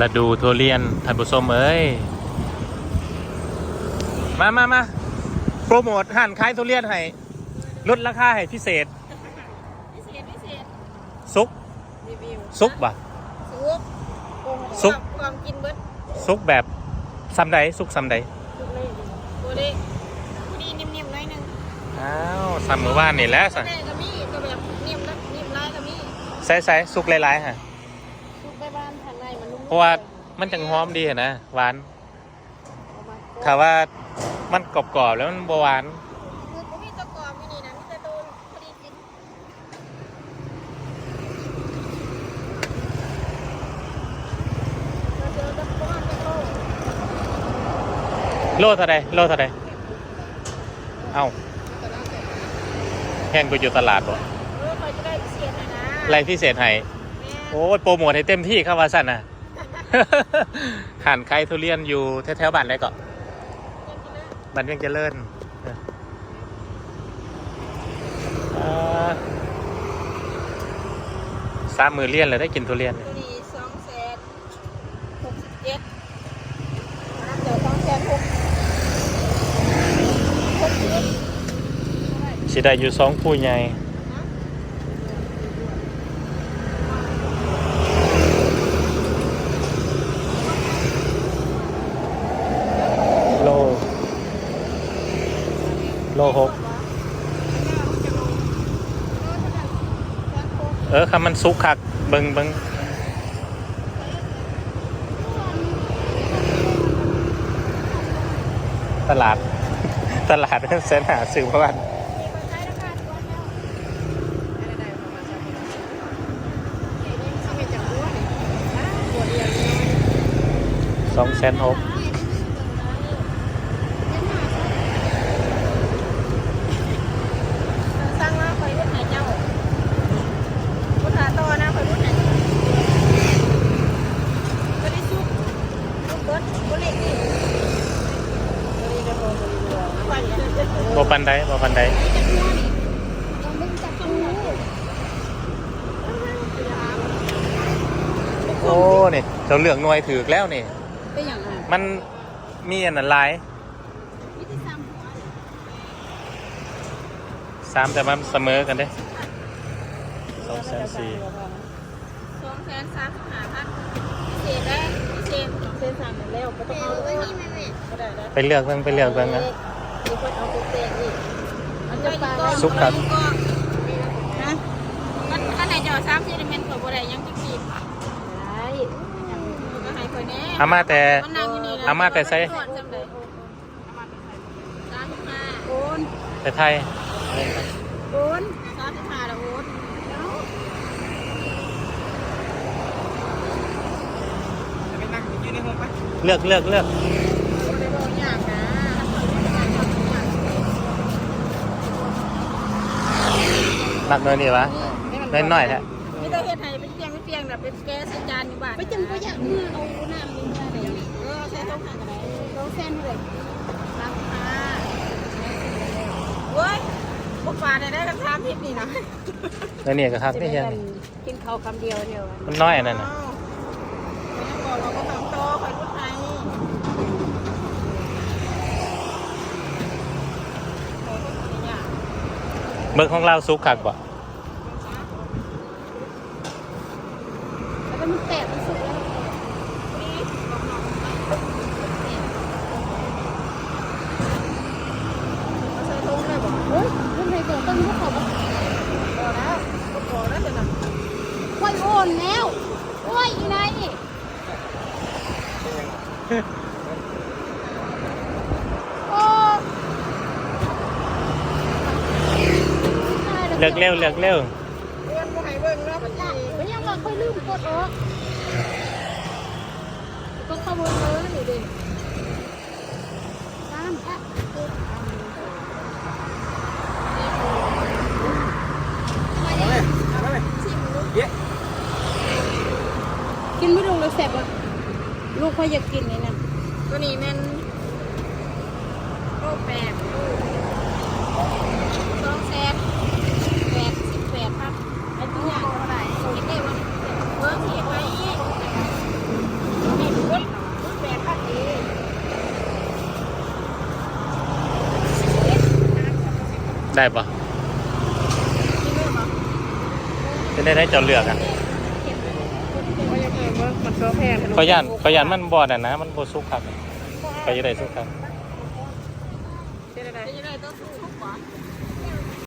และดูทุเรียนท่านผู้ชมเอ้ย มามามาโปรโมทห้านขายทุเรียนให้ลดราคาให้พิเศษ พิเศษพิเศษซุกรีวิวซุกบ่ะ ซุกซุก ความกินเบิดซุกแบบซ้ำใดซุกซ้ำใดซุกเลยตัวเล็กผู้ดีนิ่มๆหน่อยหนึงอ้าวซ้ำมือว่านนี่แหล้วสันแต่ก็มีก็แบบนิ่มนะนิ่มลายก็มีใส่ใส่ซุกหลายๆฮะ ราะว่ามันจังหอมดีอะนะหวานถ้าว่ามันกรอบๆแล้วมันบหวาน คือบ่มีตะกอบมีนี่นะมีแต่ตัวพอดีกินเราเจอตะกอนตะโลโลเท่าใดโลเท่าใดเอ้าแพงกว่าอยู่ตลาดบ่เออคอยจะได้พิเศษหน่อยนะอะไรพิเศษให้แม่โอ้ยโปรโมทให้เต็มที่ครับว่าสั่นนะ หันไข่ทุเรียนอยู่แถวๆบ้านได้ก็บ้านเวียงเจริญเอ่อสามมือเลียนเลยได้กินทุเรียนตัวนี้สองแสนหกสิบเจ็ดน้ำเดี๋ยวสองแสนหกหกสิบเอ็ดสิได้อยู่สองผู้ใหญ่โล โลหกเออคำมันซุกคักเบิงเบิงตลาด ตลาดเส้นหาซื้อเพราะว่าสองแสนหก สร้างมาคอยรุ่นไหนเจ้าพุทธาต่อนะคอยรุ่นไหนก็ได้ซุปซุปเบิร์ดบุเล็กนี่บุเล็กกระโปรงบุเล็กเรือควันจะจะ บ ปันไดบปันไดยังไม่จับตัวโอ้นี่เจ้าเหลืองหน่วยถือกแล้วนี่เป็นอย่างไรมันมีอันนั้นหลายวิธีซ้ำหัวสามแต่มันเสมอกันเด้สองแสนสี่สองแสนสามสิบห้าพันพิเศษได้พิเศษสองแสนสามหมดแล้วก็ต้องเอาเลยก็ได้ได้ไปเลือกเบิ่งไปเลือกเบิ่งนะ มีคนเอาพิเศษอีกมันจะปลาซุปครับฮะมันอันไหนจะสามสิบเมตรกว่าบ่ได้ยังจะกินได้ก็ให้คนนี้อามาแต่มันนั่งอยู่นี่นะอามาแต่ไสสามสิบห้าโอนแต่ไทยโอนสามสิบห้าแล้วโอนเนาะเลือกเลือกเลือก บ่ได้บอกยากนะ หนักหน่อยนี่วะน้อยๆแท้ไม่ได้เฮ็ดให้เป็นเพียงเป็นเพียงแบบเป็นแก้ใส่จานอยู่บ้านไปจังก็อยากมือเอาน้ำนี่มาได้เออใส่ต้องหันอะไรต้องแซนเลยสามสิบห้าเว้ยพวกปลาเนี่ยได้กันสามทิศนี่นะแล้วนี่ก็ครับนี่ยังนี่กินข้าวคำเดียวเดียวมันน้อยอันนั้นน่ะ บอกเราก็ต้องโตคอยพูดไทยโอ้ยคนนี้ เบิ่งของเราซุกคักบ่แล้วมันแตกมันสุกแล้วใส่ถุงเลยบอกเฮ้ยทำไมตัวต้นพวกเขาบอกพอแล้วพอแล้วจะนำค่อยโอนแล้วโอ้ยอีนายนี่โอ้ เลือกเร็วเลือกเร็วเพื่อนบ่ให้เบิ่งเนาะมันยังมันยังว่าค่อยลืมกดออกก็เข้าเบิ่งเลยนี่ดิตามอะกินไม่ลงเลยแสบอะลูกเขาอยากกินนี่นะตัวนี้มันโรคแปดลูกสองแสนแปดสิบแปดครับไอ้ตัวอย่างเท่าไหร่คิดได้ว่าเวิร์กเขียนไว้ ได้ปะจะได้ได้เจ้าเลือกอะมันก็แพงขยันขยันมันบอดอะนะ มันบสุกครับไปยังได้สุกครับจะได้จะได้ต้องสุกกว่า